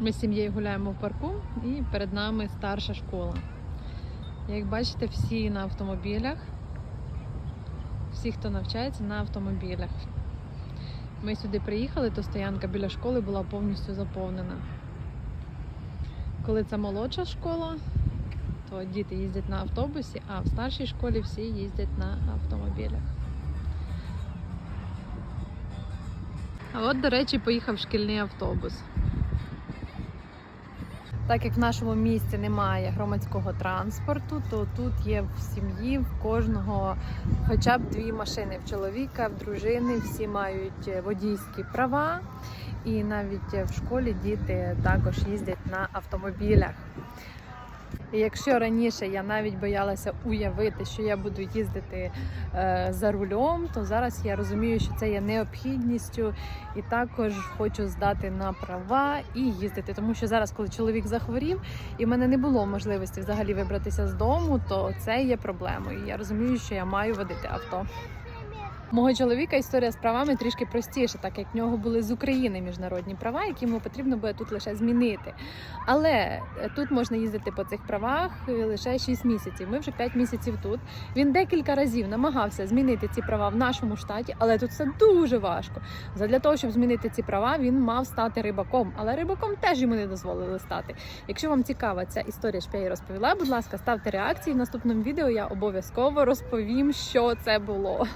Ми з сім'єю гуляємо в парку і перед нами старша школа. Як бачите, всі на автомобілях. Всі, хто навчається на автомобілях. Ми сюди приїхали, то стоянка біля школи була повністю заповнена. Коли це молодша школа, то діти їздять на автобусі, а в старшій школі всі їздять на автомобілях. А от, до речі, поїхав шкільний автобус. Так як в нашому місті немає громадського транспорту, то тут є в сім'ї в кожного хоча б дві машини. В чоловіка, в дружини, всі мають е, водійські права, і навіть е, в школі діти також їздять на автомобілях. І якщо раніше я навіть боялася уявити, що я буду їздити е, за рулем, то зараз я розумію, що це є необхідністю, і також хочу здати на права і їздити. Тому що зараз, коли чоловік захворів, і в мене не було можливості взагалі вибратися з дому, то це є проблемою. Я розумію, що я маю водити авто. Мого чоловіка історія з правами трішки простіша, так як в нього були з України міжнародні права, які йому потрібно буде тут лише змінити. Але е, тут можна їздити по цих правах е, лише 6 місяців. Ми вже 5 місяців тут. Він декілька разів намагався змінити ці права в нашому штаті, але тут все дуже важко. Задля того, щоб змінити ці права, він мав стати рибаком, але рибаком теж йому не дозволили стати. Якщо вам цікава ця історія, що я її розповіла, будь ласка, ставте реакції. В наступному відео я обов'язково розповім, що це було.